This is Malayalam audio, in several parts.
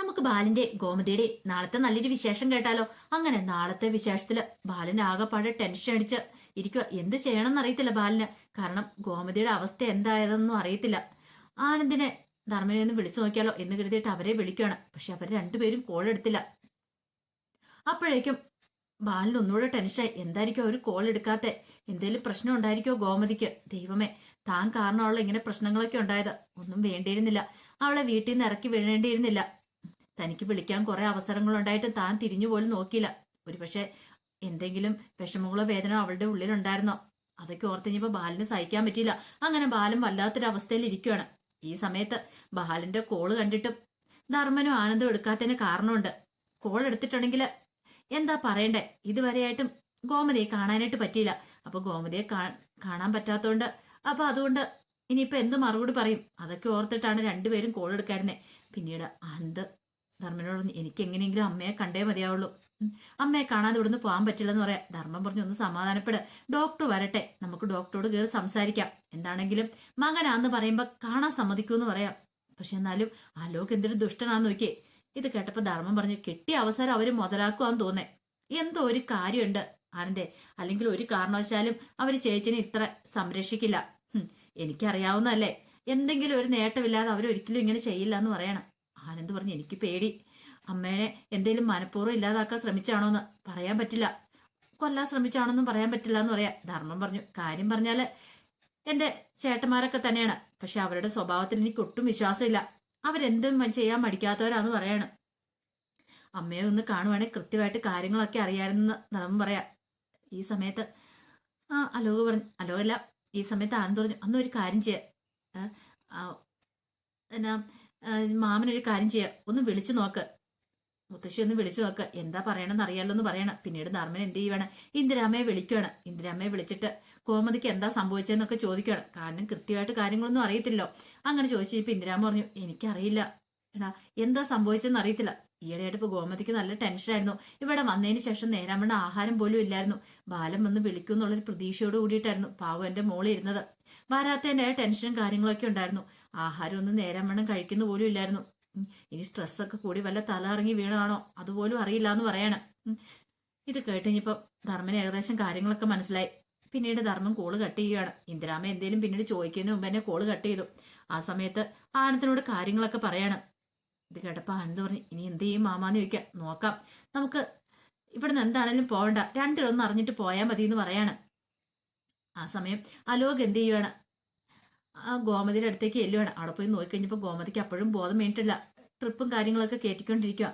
നമുക്ക് ബാലിന്റെ ഗോമതിയുടെ നാളത്തെ നല്ലൊരു വിശേഷം കേട്ടാലോ? അങ്ങനെ നാളത്തെ വിശേഷത്തിൽ ബാലൻ ആകെപ്പാടെ ടെൻഷൻ അടിച്ച് ഇരിക്കുക എന്ത് ചെയ്യണമെന്ന് അറിയത്തില്ല ബാലിന്. കാരണം ഗോമതിയുടെ അവസ്ഥ എന്തായതെന്നും അറിയത്തില്ല. ആനന്ദിനെ ധർമ്മനെ ഒന്ന് വിളിച്ചു നോക്കിയാലോ എന്ന് കരുതിയിട്ട് അവരെ വിളിക്കുകയാണ് പക്ഷെ അവർ രണ്ടുപേരും കോൾ എടുത്തില്ല. അപ്പോഴേക്കും ബാലിന് ഒന്നുകൂടെ ടെൻഷനായി എന്തായിരിക്കും അവർ കോൾ എടുക്കാത്ത? എന്തെങ്കിലും പ്രശ്നം ഉണ്ടായിരിക്കോ ഗോമതിക്ക്? ദൈവമേ താൻ കാരണമുള്ള ഇങ്ങനെ പ്രശ്നങ്ങളൊക്കെ ഉണ്ടായത്. ഒന്നും വേണ്ടിയിരുന്നില്ല. അവളെ വീട്ടിൽ നിന്ന് ഇറക്കി വിടേണ്ടിയിരുന്നില്ല. തനിക്ക് വിളിക്കാൻ കുറെ അവസരങ്ങളുണ്ടായിട്ടും താൻ തിരിഞ്ഞു പോലും നോക്കിയില്ല. ഒരുപക്ഷെ എന്തെങ്കിലും വിഷമങ്ങളോ വേദന അവളുടെ ഉള്ളിലുണ്ടായിരുന്നോ. അതൊക്കെ ഓർത്തിഞ്ഞപ്പോ ബാലിന് സഹിക്കാൻ പറ്റിയില്ല. അങ്ങനെ ബാലൻ വല്ലാത്തൊരു അവസ്ഥയിൽ ഇരിക്കുകയാണ് ഈ സമയത്ത് ബാലന്റെ കോൾ കണ്ടിട്ടും ധർമ്മനും ആനന്ദം എടുക്കാത്തതിന് കാരണമുണ്ട്. കോൾ എടുത്തിട്ടുണ്ടെങ്കിൽ എന്താ പറയണ്ടേ? ഇതുവരെയായിട്ടും ഗോമതിയെ കാണാനായിട്ട് പറ്റിയില്ല. അപ്പൊ ഗോമതിയെ കാണാൻ പറ്റാത്തതുകൊണ്ട് അപ്പൊ അതുകൊണ്ട് ഇനിയിപ്പോ എന്ത് മറുപടി പറയും? അതൊക്കെ ഓർത്തിട്ടാണ് രണ്ടുപേരും കോൾ എടുക്കായിരുന്നേ. പിന്നീട് ആനന്ദ് ധർമ്മനോട് പറഞ്ഞു എനിക്ക് എങ്ങനെയെങ്കിലും അമ്മയെ കണ്ടേ മതിയാവുള്ളൂ. അമ്മയെ കാണാതെ ഇവിടുന്ന് പോകാൻ പറ്റില്ലെന്ന് പറയാം. ധർമ്മം പറഞ്ഞു ഒന്ന് സമാധാനപ്പെട്. ഡോക്ടർ വരട്ടെ. നമുക്ക് ഡോക്ടറോട് കയറി സംസാരിക്കാം. എന്താണെങ്കിലും മകനാന്ന് പറയുമ്പോൾ കാണാൻ സമ്മതിക്കൂന്ന് പറയാം. പക്ഷെ എന്നാലും ആലോക് എന്തൊരു ദുഷ്ടനാന്ന് നോക്കിയേ. ഇത് കേട്ടപ്പോൾ ധർമ്മം പറഞ്ഞു കിട്ടിയ അവസരം അവർ മുതലാക്കുവാന്ന് തോന്നേ. എന്തോ ഒരു കാര്യമുണ്ട് ആനന്ദേ. അല്ലെങ്കിൽ ഒരു കാരണവശാലും അവർ ചേച്ചിനെ ഇത്ര സംരക്ഷിക്കില്ല. എനിക്കറിയാവുന്നതല്ലേ. എന്തെങ്കിലും ഒരു നേട്ടമില്ലാതെ അവരൊരിക്കലും ഇങ്ങനെ ചെയ്യില്ല എന്ന് പറയണം. ആനന്ദ് പറഞ്ഞു? എനിക്ക് പേടി. അമ്മേനെ എന്തേലും മനഃപൂർവം ഇല്ലാതാക്കാൻ ശ്രമിച്ചാണോന്ന് പറയാൻ പറ്റില്ല. കൊല്ലാൻ ശ്രമിച്ചാണോന്നും പറയാൻ പറ്റില്ല എന്ന് പറയാം. ധർമ്മം പറഞ്ഞു. കാര്യം പറഞ്ഞാൽ എന്റെ ചേട്ടന്മാരൊക്കെ തന്നെയാണ്. പക്ഷെ അവരുടെ സ്വഭാവത്തിൽ എനിക്ക് ഒട്ടും വിശ്വാസമില്ല. അവരെന്തും ചെയ്യാൻ മടിക്കാത്തവരാന്ന് പറയാണ്. അമ്മയെ ഒന്ന് കാണുവാണെങ്കിൽ കൃത്യമായിട്ട് കാര്യങ്ങളൊക്കെ അറിയാമെന്ന് ധർമ്മം പറയാം. ഈ സമയത്ത് ആ അലോക് പറഞ്ഞു അലോകല്ല ഈ സമയത്ത് ആനന്ദ് പറഞ്ഞു ഒരു കാര്യം ചെയ്യാം. എന്നാ മാമനൊരു കാര്യം ചെയ്യുക ഒന്ന് വിളിച്ചു നോക്ക്. മുത്തശ്ശി ഒന്ന് വിളിച്ചു നോക്ക്. എന്താ പറയണമെന്ന് അറിയാലോ എന്ന് പറയണം. പിന്നീട് ധർമ്മൻ എന്ത് ചെയ്യുവാണ്? ഇന്ദിരാമ്മയെ വിളിക്കുകയാണ് ഇന്ദിരാമ്മയെ വിളിച്ചിട്ട് കോമതിക്ക് എന്താ സംഭവിച്ചതെന്നൊക്കെ ചോദിക്കുകയാണ് കാരണം കൃത്യമായിട്ട് കാര്യങ്ങളൊന്നും അറിയത്തില്ലോ അങ്ങനെ ചോദിച്ചു ഇപ്പം ഇന്ദിരാമ്മ പറഞ്ഞു എനിക്കറിയില്ല. എടാ എന്താ സംഭവിച്ചെന്ന് അറിയത്തില്ല. ഈയിടെയായിട്ട് ഇപ്പൊ ഗോമതിക്ക് നല്ല ടെൻഷനായിരുന്നു ഇവിടെ വന്നതിന് ശേഷം നേരാമണ്ണ ആഹാരം പോലും ഇല്ലായിരുന്നു. ബാലം വന്ന് വിളിക്കും എന്നുള്ളൊരു പ്രതീക്ഷയോട് കൂടിയിട്ടായിരുന്നു പാവം എന്റെ മോളി ഇരുന്നത്. വരാത്തതിന്റെ ടെൻഷനും കാര്യങ്ങളൊക്കെ ഉണ്ടായിരുന്നു. ആഹാരം ഒന്നും നേരാമണ്ണം കഴിക്കുന്ന പോലും ഇല്ലായിരുന്നു. ഇനി സ്ട്രെസ്സൊക്കെ കൂടി വല്ല തല ഇറങ്ങി വീണാണോ അതുപോലും അറിയില്ല എന്ന് പറയാണ്. ഇത് കേട്ടുകഴിഞ്ഞപ്പോൾ ധർമ്മന് ഏകദേശം കാര്യങ്ങളൊക്കെ മനസ്സിലായി. പിന്നീട് ധർമ്മം കോൾ കട്ട് ചെയ്യുകയാണ്. ഇന്ദിരാമ എന്തേലും പിന്നീട് ചോദിക്കുന്നതിന് മുമ്പ് എന്നെ കോൾ കട്ട് ചെയ്തു. ആ സമയത്ത് ആനത്തിനോട് കാര്യങ്ങളൊക്കെ പറയാണ്. ഇത് കേട്ടപ്പോൾ ആനന്ദ് പറഞ്ഞു ഇനി എന്ത് ചെയ്യും മാമാന്ന് ചോദിക്കാം. നോക്കാം. നമുക്ക് ഇവിടുന്ന് എന്താണേലും പോകണ്ട രണ്ടിലൊന്നും അറിഞ്ഞിട്ട് പോയാൽ മതി എന്ന് പറയാണ്. ആ സമയം അലോക് എന്ത് ചെയ്യുവാണ്? ആ ഗോമതിയുടെ അടുത്തേക്ക് ചെല്ലുവാണ്. അവിടെ പോയി നോക്കിക്കഴിഞ്ഞപ്പോൾ ഗോമതിക്ക് അപ്പോഴും ബോധം വേണ്ടിട്ടില്ല ട്രിപ്പും കാര്യങ്ങളൊക്കെ കയറ്റിക്കൊണ്ടിരിക്കുക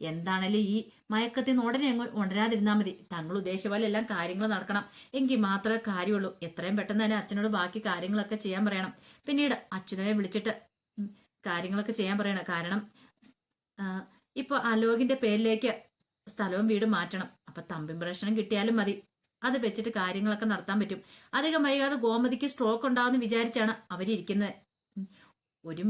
എന്താണേലും ഈ മയക്കത്തിൽ നിന്ന് ഉടനെ അങ്ങ് ഉണരാതിരുന്നാൽ മതി. തങ്ങൾ ഉദ്ദേശിച്ച പോലെ എല്ലാം കാര്യങ്ങൾ നടക്കണം. എങ്കിൽ മാത്രമേ കാര്യമുള്ളൂ. എത്രയും പെട്ടെന്ന് തന്നെ അച്ഛനോട് ബാക്കി കാര്യങ്ങളൊക്കെ ചെയ്യാൻ പറയണം. പിന്നീട് അച്യുതനെ വിളിച്ചിട്ട് കാര്യങ്ങളൊക്കെ ചെയ്യാൻ പറയണം. കാരണം ഇപ്പൊ അലോകിന്റെ പേരിലേക്ക് സ്ഥലവും വീടും മാറ്റണം. അപ്പൊ തമ്പിം പ്രശ്നം കിട്ടിയാലും മതി. അത് വെച്ചിട്ട് കാര്യങ്ങളൊക്കെ നടത്താൻ പറ്റും. അധികം വൈകാതെ ഗോമതിക്ക് സ്ട്രോക്ക് ഉണ്ടാവുമെന്ന് വിചാരിച്ചാണ് അവരിയ്ക്കുന്നത് ഒരു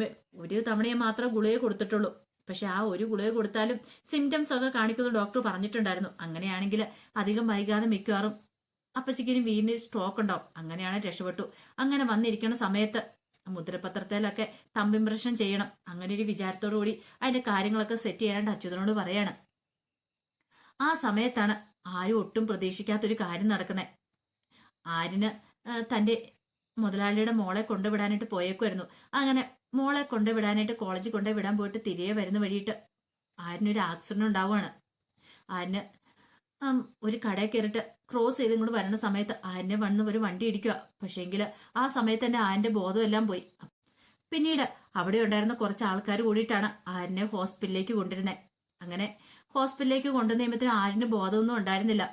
ഒരു തവണയെ മാത്രം ഗുളിക കൊടുത്തിട്ടുള്ളൂ. പക്ഷെ ആ ഒരു ഗുളിക കൊടുത്താലും സിംറ്റംസ് ഒക്കെ കാണിക്കുന്ന ഡോക്ടർ പറഞ്ഞിട്ടുണ്ടായിരുന്നു. അങ്ങനെയാണെങ്കിൽ അധികം വൈകാതെ മിക്കവാറും അപ്പച്ചിക്കിനും വീടിന് സ്ട്രോക്ക് ഉണ്ടാവും. അങ്ങനെയാണ് രക്ഷപ്പെട്ടു. അങ്ങനെ വന്നിരിക്കുന്ന സമയത്ത് മുദ്രപത്രത്തിലൊക്കെ തമ്പ് ഇംപ്രഷൻ ചെയ്യണം. അങ്ങനെ ഒരു വിചാരത്തോടു കൂടി അതിന്റെ കാര്യങ്ങളൊക്കെ സെറ്റ് ചെയ്യാനായിട്ട് അച്യുതനോട് പറയാണ്. ആ സമയത്താണ് ആരും ഒട്ടും പ്രതീക്ഷിക്കാത്തൊരു കാര്യം നടക്കുന്നത് ആരിന് തന്റെ മുതലാളിയുടെ മോളെ കൊണ്ടുവിടാനായിട്ട് പോയേക്കുമായിരുന്നു അങ്ങനെ മോളെ കൊണ്ടുവിടാനായിട്ട് കോളേജിൽ കൊണ്ടുവിടാൻ പോയിട്ട് തിരികെ വരുന്ന വഴിയിട്ട് ആരിനൊരു ആക്സിഡന്റ് ഉണ്ടാവുകയാണ് ആരിന് ഒരു കടയിൽ കയറിയിട്ട് ക്രോസ് ചെയ്ത് ഇങ്ങോട്ട് വരുന്ന സമയത്ത് ആന്റെ വന്ന് ഒരു വണ്ടി ഇടിക്കുക പക്ഷേങ്കിൽ ആ സമയത്ത് തന്നെ ആന്റെ ബോധമെല്ലാം പോയി. പിന്നീട് അവിടെ ഉണ്ടായിരുന്ന കുറച്ച് ആൾക്കാർ കൂടിയിട്ടാണ് ആരിനെ ഹോസ്പിറ്റലിലേക്ക് കൊണ്ടിരുന്നത് അങ്ങനെ ഹോസ്പിറ്റലിലേക്ക് കൊണ്ടുവന്ന കഴിയുമ്പോൾ ആരിന് ബോധമൊന്നും ഉണ്ടായിരുന്നില്ല.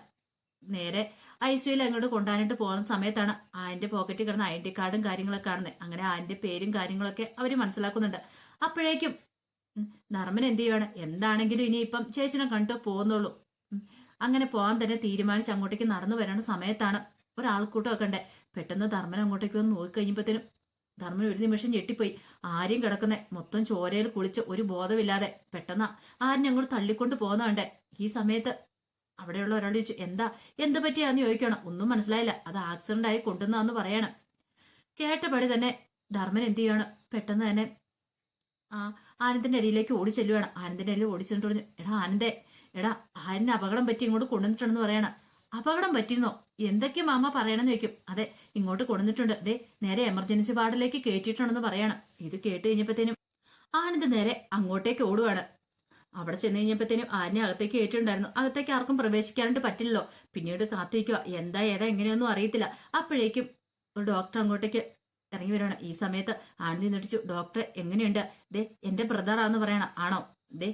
നേരെ ഐ സിയുയിൽ അങ്ങോട്ട് കൊണ്ടുപോകാനായിട്ട് പോകുന്ന സമയത്താണ് ആന്റെ പോക്കറ്റിൽ കിടന്ന ഐ ഡി കാർഡും കാര്യങ്ങളൊക്കെ കാണുന്നത് അങ്ങനെ ആന്റെ പേരും കാര്യങ്ങളൊക്കെ അവർ മനസ്സിലാക്കുന്നുണ്ട്. അപ്പോഴേക്കും നർമ്മൻ എന്ത് ചെയ്യുവാണ്? എന്താണെങ്കിലും ഇനി ഇപ്പം ചേച്ചിനെ കണ്ടു പോകുന്നുള്ളൂ അങ്ങനെ പോകാൻ തന്നെ തീരുമാനിച്ച് അങ്ങോട്ടേക്ക് നടന്നു വരേണ്ട സമയത്താണ് ഒരാൾക്കൂട്ടം ഒക്കെ ഉണ്ട്. പെട്ടെന്ന് ധർമ്മൻ അങ്ങോട്ടേക്ക് ഒന്ന് നോക്കിക്കഴിഞ്ഞപ്പോഴത്തേനും ധർമ്മൻ ഒരു നിമിഷം ഞെട്ടിപ്പോയി. ആരെയും കിടക്കുന്ന. മൊത്തം ചോരയിൽ കുളിച്ച് ഒരു ബോധമില്ലാതെ പെട്ടെന്ന് ആരും അങ്ങോട്ട് തള്ളിക്കൊണ്ട് പോകുന്നുണ്ട് ഈ സമയത്ത് അവിടെയുള്ള ഒരാൾ ചോദിച്ചു എന്താ? എന്ത് പറ്റിയാന്ന് ചോദിക്കണം ഒന്നും മനസ്സിലായില്ല. അത് ആക്സിഡന്റ് ആയി കൊണ്ടുവന്നാന്ന് പറയണം. കേട്ടപടി തന്നെ ധർമ്മൻ എന്ത് ചെയ്യാണ് പെട്ടെന്ന് തന്നെ ആ ആനന്ദിന്റെ അരിയിലേക്ക് ഓടി ആനന്ദന്റെ ആനന്ദിന്റെ അരിയിൽ ഓടി പറഞ്ഞു എടാ ആനന്ദേ എടാ ആരിന് അപകടം പറ്റി ഇങ്ങോട്ട് കൊണ്ടുവന്നിട്ടുണ്ടെന്ന് പറയണം. അപകടം പറ്റിയിരുന്നോ? എന്തൊക്കെ മാമ പറയണമെന്ന് ചോദിക്കും. അതെ ഇങ്ങോട്ട് കൊണ്ടുവന്നിട്ടുണ്ട്. ദേ നേരെ എമർജൻസി വാർഡിലേക്ക് കയറ്റിയിട്ടുണ്ടെന്ന് പറയണം. ഇത് കേട്ട് കഴിഞ്ഞപ്പോഴത്തേനും ആനന്ദ് നേരെ അങ്ങോട്ടേക്ക് ഓടുവാണ്. അവിടെ ചെന്ന് കഴിഞ്ഞപ്പോഴത്തേനും ആനെ അകത്തേക്ക് കയറ്റിയിട്ടുണ്ടായിരുന്നു അകത്തേക്ക് ആർക്കും പ്രവേശിക്കാനായിട്ട് പറ്റില്ലല്ലോ. പിന്നീട് കാത്തിരിക്കുക എന്താ ഏതാ എങ്ങനെയൊന്നും അറിയത്തില്ല. അപ്പോഴേക്കും ഒരു ഡോക്ടർ അങ്ങോട്ടേക്ക് ഇറങ്ങി വരുവാണ് ഈ സമയത്ത് ആനന്ദി നിടിച്ചു ഡോക്ടർ എങ്ങനെയുണ്ട്? ദേ എന്റെ ബ്രദറാന്ന് പറയണം. ആണോ? ദേ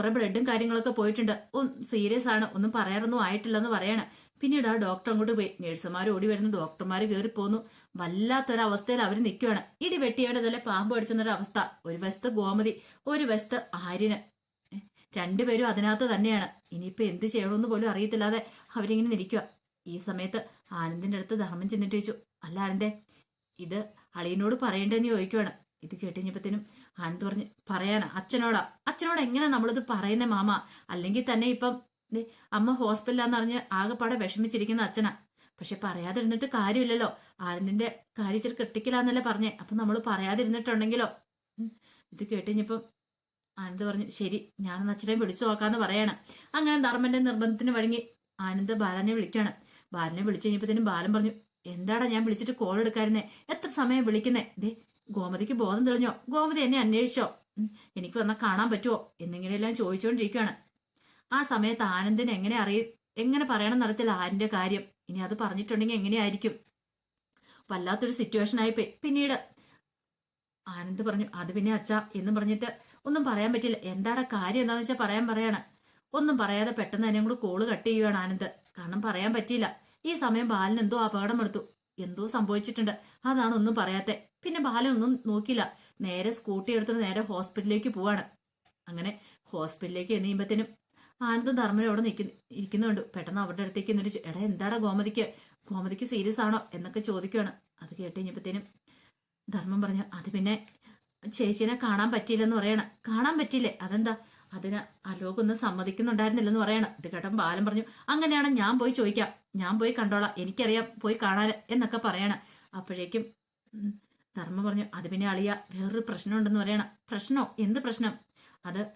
കുറെ ബ്ലഡും കാര്യങ്ങളൊക്കെ പോയിട്ടുണ്ട്. ഓ സീരിയസ് ആണ്. ഒന്നും പറയാറൊന്നും ആയിട്ടില്ലെന്ന് പറയാണ്. പിന്നീട് ആ ഡോക്ടർ അങ്ങോട്ട് പോയി. നഴ്സുമാർ ഓടി വരുന്നു. ഡോക്ടർമാർ കയറി പോന്നു. വല്ലാത്തൊരവസ്ഥയിൽ അവർ നിൽക്കുകയാണ് ഇടി വെട്ടിയുടെ തന്നെ പാമ്പ് അടിച്ചെന്നൊരു അവസ്ഥ ഒരു വശത്ത് ഗോമതി ഒരു വശത്ത് ആര്യന്. രണ്ടുപേരും അതിനകത്ത് തന്നെയാണ്. ഇനിയിപ്പോ എന്ത് ചെയ്യണമെന്ന് പോലും അറിയത്തില്ലാതെ അവരിങ്ങനെ നിൽക്കുക ഈ സമയത്ത് ആനന്ദിന്റെ അടുത്ത് ധർമ്മം ചെന്നിട്ട് ചോദിച്ചു അല്ല ആനന്ദേ ഇത് അളിയനോട് പറയേണ്ടതെന്ന് ചോദിക്കുവാണ്. ഇത് കേട്ടുകഴിഞ്ഞപ്പത്തേനും ആനന്ദ് പറഞ്ഞ് പറയാനാ അച്ഛനോടാ അച്ഛനോട് എങ്ങനെ നമ്മളിത് പറയുന്നത് മാമ? അല്ലെങ്കിൽ തന്നെ ഇപ്പം അമ്മ ഹോസ്പിറ്റലാന്ന് അറിഞ്ഞ് ആകെപ്പാടെ വിഷമിച്ചിരിക്കുന്ന അച്ഛനാ. പക്ഷെ പറയാതിരുന്നിട്ട് കാര്യമില്ലല്ലോ. ആനന്ദിന്റെ കാര്യം ഇച്ചിരി ക്രിട്ടിക്കലാന്നല്ലേ പറഞ്ഞേ. അപ്പൊ നമ്മൾ പറയാതിരുന്നിട്ടുണ്ടെങ്കിലോ? ഇത് കേട്ടുകഴിഞ്ഞപ്പം ആനന്ദ് പറഞ്ഞു ശരി ഞാനൊന്ന് അച്ഛനെ വിളിച്ചു നോക്കാന്ന് പറയാണ്. അങ്ങനെ ധർമ്മന്റെ നിർബന്ധത്തിന് വഴങ്ങി ആനന്ദ് ബാലനെ വിളിക്കാണ്. ബാലനെ വിളിച്ചു കഴിഞ്ഞപ്പത്തേനും ബാലൻ പറഞ്ഞു എന്താടാ ഞാൻ വിളിച്ചിട്ട് കോൾ എടുക്കായിരുന്നേ? എത്ര സമയം വിളിക്കുന്നേ? ദേ ഗോമതിക്ക് ബോധം തെളിഞ്ഞോ? ഗോമതി എന്നെ അന്വേഷിച്ചോ? എനിക്ക് വന്നാൽ കാണാൻ പറ്റുമോ എന്നിങ്ങനെയെല്ലാം ചോദിച്ചുകൊണ്ടിരിക്കുകയാണ് ആ സമയത്ത് ആനന്ദിന് എങ്ങനെ അറിയ എങ്ങനെ പറയണം നടത്തില്ല ആരിന്റെ കാര്യം. ഇനി അത് പറഞ്ഞിട്ടുണ്ടെങ്കിൽ എങ്ങനെയായിരിക്കും? വല്ലാത്തൊരു സിറ്റുവേഷൻ ആയിപ്പോയി പിന്നീട് ആനന്ദ് പറഞ്ഞു അത് പിന്നെ അച്ഛ എന്നും പറഞ്ഞിട്ട് ഒന്നും പറയാൻ പറ്റില്ല. എന്താടാ കാര്യം എന്താണെന്ന് വെച്ചാൽ പറയാൻ പറയാണ്. ഒന്നും പറയാതെ പെട്ടെന്ന് തന്നെ കൂടെ കോൾ കട്ട് ചെയ്യുകയാണ് ആനന്ദ്. കാരണം പറയാൻ പറ്റിയില്ല. ഈ സമയം ബാലൻ എന്തോ അപകടം എടുത്തു. എന്തോ സംഭവിച്ചിട്ടുണ്ട്. അതാണ് ഒന്നും പറയാത്തെ. പിന്നെ ബാലൻ ഒന്നും നോക്കിയില്ല. നേരെ സ്കൂട്ടി എടുത്തിട്ട് നേരെ ഹോസ്പിറ്റലിലേക്ക് പോവാണ്. അങ്ങനെ ഹോസ്പിറ്റലിലേക്ക് എന്ന് കഴിയുമ്പത്തേനും ആനന്ദും ധർമ്മനും അവിടെ നിൽക്കുന്ന ഇരിക്കുന്നുണ്ട്. പെട്ടെന്ന് അവരുടെ അടുത്തേക്ക് എന്നിട്ട് എടാ എന്താടാ ഗോമതിക്ക്? ഗോമതിക്ക് സീരിയസ് ആണോ? എന്നൊക്കെ ചോദിക്കുകയാണ് അത് കേട്ട് കഴിഞ്ഞപ്പത്തേനും ധർമ്മം പറഞ്ഞു അത് പിന്നെ ചേച്ചീനെ കാണാൻ പറ്റിയില്ലെന്ന് പറയണം. കാണാൻ പറ്റിയില്ലേ? അതെന്താ? അതിന് അലോകൊന്നും സമ്മതിക്കുന്നുണ്ടായിരുന്നില്ലെന്ന് പറയണം. ഇത് കേട്ടപ്പം ബാലൻ പറഞ്ഞു അങ്ങനെയാണ് ഞാൻ പോയി ചോദിക്കാം. ഞാൻ പോയി കണ്ടോളാം. എനിക്കറിയാം പോയി കാണാൻ എന്നൊക്കെ പറയണം. അപ്പോഴേക്കും ധർമ്മ പറഞ്ഞു അത് പിന്നെ അളിയ വേറൊരു പ്രശ്നമുണ്ടെന്ന് പറയണം. പ്രശ്നമോ എന്ത് പ്രശ്നം? അത്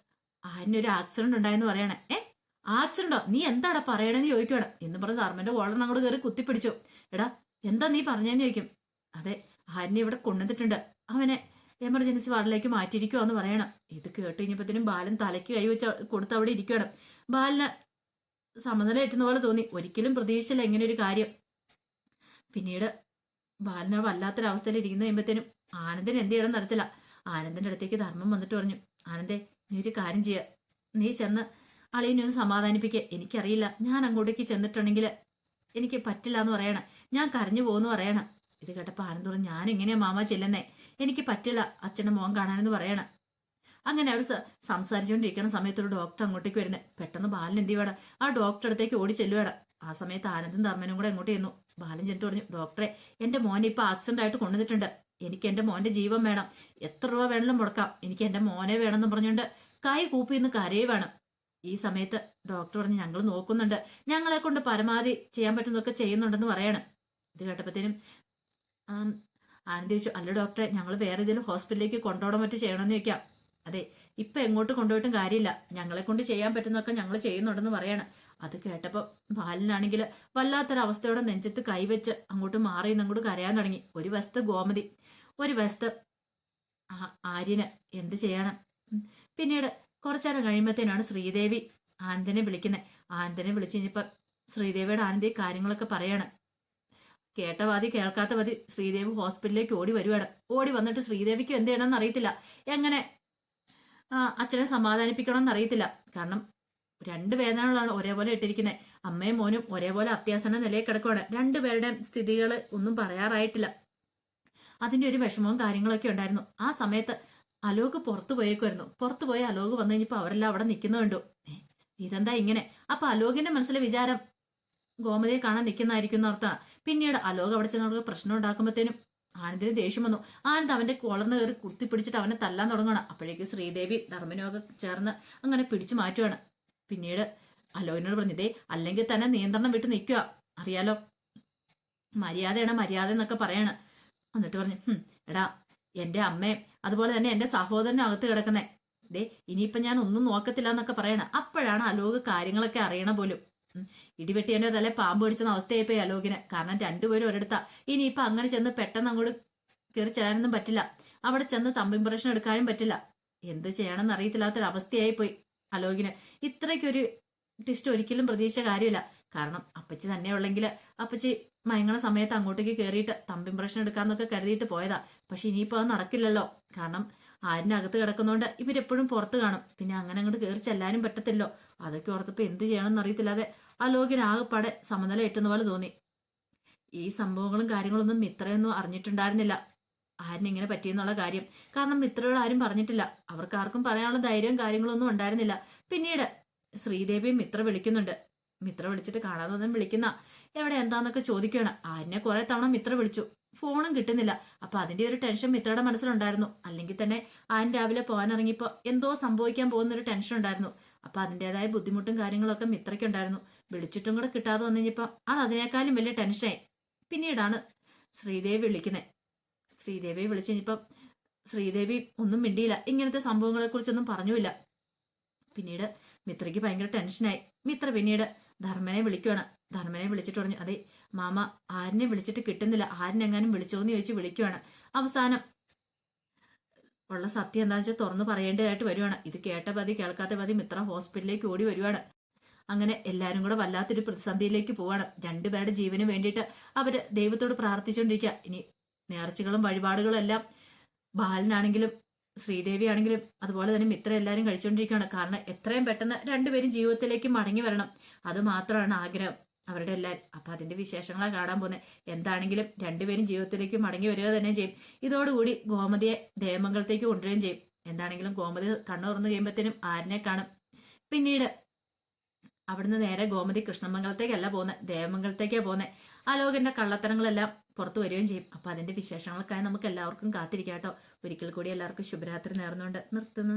ആരിനൊരു ആക്സിഡന്റ് ഉണ്ടായെന്ന് പറയണേ. ഏ? ആക്സിഡന്റോ? നീ എന്താടാ പറയണെന്ന് ചോദിക്കണം എന്ന് പറഞ്ഞ് ധർമ്മന്റെ കോളർ അങ്ങോട്ട് കയറി കുത്തിപ്പിടിച്ചു. എടാ എന്താ നീ പറഞ്ഞെന്ന് ചോദിക്കും? അതെ ആരിനെ ഇവിടെ കൊണ്ടുവന്നിട്ടുണ്ട്. അവനെ എമർജൻസി വാർഡിലേക്ക് മാറ്റിയിരിക്കുവാന്ന് പറയണം. ഇത് കേട്ട് കഴിഞ്ഞപ്പോഴത്തേനും ബാലൻ തലയ്ക്ക് കൈവച്ച് കൊടുത്ത് അവിടെ ഇരിക്കണം ബാലിന് സമനില എറ്റുന്ന പോലെ തോന്നി. ഒരിക്കലും പ്രതീക്ഷിച്ചില്ല ഇങ്ങനെ ഒരു കാര്യം. പിന്നീട് ബാലിന് വല്ലാത്തൊരവസ്ഥയിൽ ഇരിക്കുന്ന കഴിയുമ്പോഴത്തേനും ആനന്ദൻ എന്ത് ചെയ്യണം നടത്തില്ല ആനന്ദന്റെ അടുത്തേക്ക് ധർമ്മം വന്നിട്ട് പറഞ്ഞു ആനന്ദേ നീ ഒരു കാര്യം ചെയ്യ. നീ ചെന്ന് അളിയനെ ഒന്ന് സമാധാനിപ്പിക്കുക എനിക്കറിയില്ല. ഞാൻ അങ്ങോട്ടേക്ക് ചെന്നിട്ടുണ്ടെങ്കിൽ എനിക്ക് പറ്റില്ല എന്ന് പറയണം. ഞാൻ കരഞ്ഞു പോകുന്നു പറയണം. ഇത് കേട്ടപ്പോൾ ആനന്ദ് പറഞ്ഞു ഞാൻ എങ്ങനെയാ മാമ ചെല്ലുന്നേ? എനിക്ക് പറ്റില്ല അച്ഛന്റെ മോൻ കാണാനെന്ന് പറയണം. അങ്ങനെ അവിടെ സംസാരിച്ചുകൊണ്ടിരിക്കുന്ന സമയത്ത് ഒരു ഡോക്ടർ അങ്ങോട്ടേക്ക് വരുന്നത് പെട്ടെന്ന് ബാലൻ എന്ത് ചെയ്യണം ആ ഡോക്ടർ അടുത്തേക്ക് ഓടി ചെല്ലുവേണം ആ സമയത്ത് ആനന്ദും ധർമ്മനും കൂടെ അങ്ങോട്ട് ചെന്നു. ബാലൻ ചെന്നിട്ട് പറഞ്ഞു ഡോക്ടറെ എന്റെ മോനെ ഇപ്പോൾ ആക്സിഡന്റ് ആയിട്ട് കൊണ്ടുവന്നിട്ടുണ്ട്. എനിക്ക് എന്റെ മോന്റെ ജീവൻ വേണം. എത്ര രൂപ വേണമെങ്കിലും മുടക്കാം. എനിക്ക് എന്റെ മോനെ വേണമെന്ന് പറഞ്ഞുകൊണ്ട് കൈ കൂപ്പി ഇന്ന് കരയെ വേണം ഈ സമയത്ത് ഡോക്ടർ പറഞ്ഞു ഞങ്ങൾ നോക്കുന്നുണ്ട്. ഞങ്ങളെ കൊണ്ട് പരമാവധി ചെയ്യാൻ പറ്റുന്നതൊക്കെ ചെയ്യുന്നുണ്ടെന്ന് പറയണം. ഇത് കേട്ടപ്പോഴത്തേനും ആനന്ദി ചോദിച്ചു അല്ല ഡോക്ടറെ ഞങ്ങൾ വേറെ ഏതെങ്കിലും ഹോസ്പിറ്റലിലേക്ക് കൊണ്ടുപോകണം മറ്റു ചെയ്യണമെന്ന് ചോദിക്കാം. അതെ ഇപ്പൊ എങ്ങോട്ട് കൊണ്ടുപോയിട്ടും കാര്യമില്ല. ഞങ്ങളെ കൊണ്ട് ചെയ്യാൻ പറ്റുന്നതൊക്കെ ഞങ്ങൾ ചെയ്യുന്നുണ്ടെന്ന് പറയാണ്. അത് കേട്ടപ്പോൾ ബാലനാണെങ്കിൽ വല്ലാത്തൊരവസ്ഥയോടെ നെഞ്ചത്ത് കൈവച്ച് അങ്ങോട്ട് മാറി അങ്ങോട്ട് കരയാൻ തുടങ്ങി. ഒരു വശത്ത് ഗോമതി ഒരു വശത്ത് ആര്യന്. എന്ത് ചെയ്യണം? പിന്നീട് കുറച്ചേരം കഴിയുമ്പോഴത്തേനാണ് ശ്രീദേവി ആനന്ദനെ വിളിക്കുന്നത് ആനന്ദനെ വിളിച്ചു കഴിഞ്ഞപ്പോൾ ശ്രീദേവിയുടെ ആനന്ദി കാര്യങ്ങളൊക്കെ പറയാണ്. കേട്ട വാതി കേൾക്കാത്ത വാതി ശ്രീദേവി ഹോസ്പിറ്റലിലേക്ക് ഓടി വരുവാണ്. ഓടി വന്നിട്ട് ശ്രീദേവിക്ക് എന്ത് ചെയ്യണമെന്ന് അറിയത്തില്ല. എങ്ങനെ? അച്ഛനെ സമാധാനിപ്പിക്കണമെന്ന് അറിയത്തില്ല. കാരണം രണ്ട് വേദനകളാണ് ഒരേപോലെ ഇട്ടിരിക്കുന്നത്. അമ്മയും മോനും ഒരേപോലെ അത്യാസന്ന നിലയിൽ കിടക്കുവാണ്. രണ്ടുപേരുടെ സ്ഥിതികൾ ഒന്നും പറയാറായിട്ടില്ല. അതിന്റെ ഒരു വിഷമവും കാര്യങ്ങളൊക്കെ ഉണ്ടായിരുന്നു. ആ സമയത്ത് അലോക് പുറത്തു പോയേക്കുമായിരുന്നു പുറത്തു പോയി അലോക് വന്നു കഴിഞ്ഞപ്പോൾ അവരെല്ലാം അവിടെ നിൽക്കുന്നുണ്ടോ ഇതെന്താ ഇങ്ങനെ? അപ്പൊ അലോകിന്റെ മനസ്സിലെ വിചാരം ഗോമതിയെ കാണാൻ നിൽക്കുന്നതായിരിക്കും എന്നർത്ഥമാണ് പിന്നീട് അലോക് അവിടെ ചെന്ന് അവർക്ക് പ്രശ്നം ഉണ്ടാക്കുമ്പോഴത്തേനും ആനന്ദിന് ദേഷ്യം വന്നു. ആനന്ദ് അവന്റെ കോളറിന് കയറി കുത്തിപ്പിടിച്ചിട്ട് അവനെ തല്ലാൻ തുടങ്ങണം അപ്പോഴേക്കും ശ്രീദേവി ധർമ്മനൊക്കെ ചേർന്ന് അങ്ങനെ പിടിച്ചു മാറ്റുകയാണ് പിന്നീട് അലോകിനോട് പറഞ്ഞു ഇതേ അല്ലെങ്കിൽ തന്നെ നിയന്ത്രണം വിട്ട് നിൽക്കുക. അറിയാലോ? മര്യാദയാണ് മര്യാദ എന്നൊക്കെ പറയാണ്. എന്നിട്ട് പറഞ്ഞു "ഹും, എടാ എന്റെ അമ്മയും അതുപോലെ തന്നെ എന്റെ സഹോദരനും അകത്ത് കിടക്കുന്നേ. ദേ ഇനിയിപ്പൊ ഞാൻ ഒന്നും നോക്കത്തില്ല എന്നൊക്കെ പറയണം. അപ്പോഴാണ് അലോക് കാര്യങ്ങളൊക്കെ അറിയണ പോലും. ഉം. ഇടിവെട്ടിയതിന്റെ തല പാമ്പ് പിടിച്ചെന്ന അവസ്ഥയായിപ്പോയി അലോകിന്. കാരണം രണ്ടുപേരും ഒരിടത്താ. ഇനിയിപ്പൊ അങ്ങനെ ചെന്ന് പെട്ടെന്ന് അങ്ങോട്ട് കയറി ചെല്ലാനൊന്നും പറ്റില്ല. അവിടെ ചെന്ന് തമ്പിൻ ഇംപ്രഷൻ എടുക്കാനും പറ്റില്ല. എന്ത് ചെയ്യണമെന്ന് അറിയത്തില്ലാത്തൊരവസ്ഥയായി പോയി അലോകിന്. ഇത്രയ്ക്കൊരു ടിസ്റ്റ് ഒരിക്കലും പ്രതീക്ഷ കാര്യമില്ല. കാരണം അപ്പച്ചി തന്നെ ഉള്ളെങ്കിൽ അപ്പച്ചി മയങ്ങണ സമയത്ത് അങ്ങോട്ടേക്ക് കയറിയിട്ട് തമ്പിൻ ഇംപ്രഷൻ എടുക്കാന്നൊക്കെ കരുതിയിട്ട് പോയതാ. പക്ഷെ ഇനിയിപ്പോ അത് നടക്കില്ലല്ലോ. കാരണം ആരിന്റെ അകത്ത് കിടക്കുന്നോണ്ട് ഇവരെപ്പോഴും പുറത്ത് കാണും. പിന്നെ അങ്ങനെ അങ്ങോട്ട് കയറി ചെല്ലാനും പറ്റത്തില്ലോ. അതൊക്കെ ഓർത്തപ്പോ എന്ത് ചെയ്യണമെന്ന് അറിയത്തില്ലാതെ അലോകിന് ആകെപ്പാടെ സമനില എട്ടുന്ന പോലെ തോന്നി. ഈ സംഭവങ്ങളും കാര്യങ്ങളൊന്നും മിത്രയൊന്നും അറിഞ്ഞിട്ടുണ്ടായിരുന്നില്ല. ആരും ഇങ്ങനെ പറ്റിയെന്നുള്ള കാര്യം. കാരണം മിത്രയോട് ആരും പറഞ്ഞിട്ടില്ല. അവർക്ക് ആർക്കും പറയാനുള്ള ധൈര്യവും കാര്യങ്ങളൊന്നും ഉണ്ടായിരുന്നില്ല. പിന്നീട് ശ്രീദേവിയും മിത്ര വിളിക്കുന്നുണ്ട്. മിത്ര വിളിച്ചിട്ട് കാണാതെ ഒന്നും വിളിക്കുന്ന. എവിടെ എന്താന്നൊക്കെ ചോദിക്കുകയാണ് ആരിനെ കുറെ തവണ മിത്ര വിളിച്ചു. ഫോണും കിട്ടുന്നില്ല. അപ്പൊ അതിന്റെ ഒരു ടെൻഷൻ മിത്രയുടെ മനസ്സിലുണ്ടായിരുന്നു. അല്ലെങ്കിൽ തന്നെ ആൻ രാവിലെ പോകാൻ ഇറങ്ങിയപ്പോ എന്തോ സംഭവിക്കാൻ പോകുന്ന ഒരു ടെൻഷൻ ഉണ്ടായിരുന്നു. അപ്പൊ അതിന്റെതായ ബുദ്ധിമുട്ടും കാര്യങ്ങളൊക്കെ മിത്രയ്ക്കുണ്ടായിരുന്നു. വിളിച്ചിട്ടും കൂടെ കിട്ടാതെ വന്നു അത് അതിനേക്കാളും വലിയ ടെൻഷനായി. പിന്നീടാണ് ശ്രീദേവി വിളിക്കുന്നത് ശ്രീദേവി വിളിച്ചു കഴിഞ്ഞപ്പം ശ്രീദേവി ഒന്നും മിണ്ടിയില്ല. ഇങ്ങനത്തെ സംഭവങ്ങളെ കുറിച്ചൊന്നും പറഞ്ഞുമില്ല. പിന്നീട് മിത്രയ്ക്ക് ഭയങ്കര ടെൻഷനായി. മിത്ര പിന്നീട് ധർമ്മനെ വിളിക്കുകയാണ് ധർമ്മനെ വിളിച്ചിട്ട് പറഞ്ഞു അതെ മാമ ആരിനെ വിളിച്ചിട്ട് കിട്ടുന്നില്ല. ആരിനെങ്ങാനും വിളിച്ചോന്ന് ചോദിച്ച് വിളിക്കുകയാണ് അവസാനം ഉള്ള സത്യം എന്താണെന്ന് വെച്ചാൽ തുറന്നു പറയേണ്ടതായിട്ട് വരുവാണ്. ഇത് കേട്ട പതി കേൾക്കാത്ത പതി മിത്ര ഹോസ്പിറ്റലിലേക്ക് ഓടി വരുവാണ്. അങ്ങനെ എല്ലാവരും കൂടെ വല്ലാത്തൊരു പ്രതിസന്ധിയിലേക്ക് പോവാണ്. രണ്ടുപേരുടെ ജീവന് വേണ്ടിയിട്ട് അവർ ദൈവത്തോട് പ്രാർത്ഥിച്ചുകൊണ്ടിരിക്കുക ഇനി നേർച്ചകളും വഴിപാടുകളും എല്ലാം ബാലനാണെങ്കിലും ശ്രീദേവി ആണെങ്കിലും അതുപോലെ തന്നെ മിത്ര എല്ലാവരും കഴിച്ചുകൊണ്ടിരിക്കുകയാണ് കാരണം എത്രയും പെട്ടെന്ന് രണ്ടുപേരും ജീവിതത്തിലേക്ക് മടങ്ങി വരണം. അത് മാത്രമാണ് ആഗ്രഹം അവരുടെ എല്ലാവരും. അപ്പൊ അതിന്റെ വിശേഷങ്ങളാണ് കാണാൻ പോകുന്നത് എന്താണെങ്കിലും രണ്ടുപേരും ജീവിതത്തിലേക്ക് മടങ്ങി വരിക തന്നെ ചെയ്യും. ഇതോടുകൂടി ഗോമതിയെ ദേവമംഗലത്തേക്ക് കൊണ്ടുവരികയും ചെയ്യും. എന്താണെങ്കിലും ഗോമതി കണ്ണു തുറന്നു കഴിയുമ്പോഴത്തേനും ആരിനെ കാണും. പിന്നീട് അവിടുന്ന് നേരെ ഗോമതി കൃഷ്ണമംഗലത്തേക്കല്ല പോകുന്നത് ദേവമംഗലത്തേക്കാണ് പോകുന്നത് അലോകന്റെ കള്ളത്തരങ്ങളെല്ലാം പുറത്തു വരികയും ചെയ്യും. അപ്പൊ അതിന്റെ വിശേഷങ്ങൾക്കായി നമുക്ക് എല്ലാവർക്കും കാത്തിരിക്കാം കേട്ടോ. ഒരിക്കൽ കൂടി എല്ലാവർക്കും ശുഭരാത്രി നേർന്നുകൊണ്ട് നിർത്തുന്നു.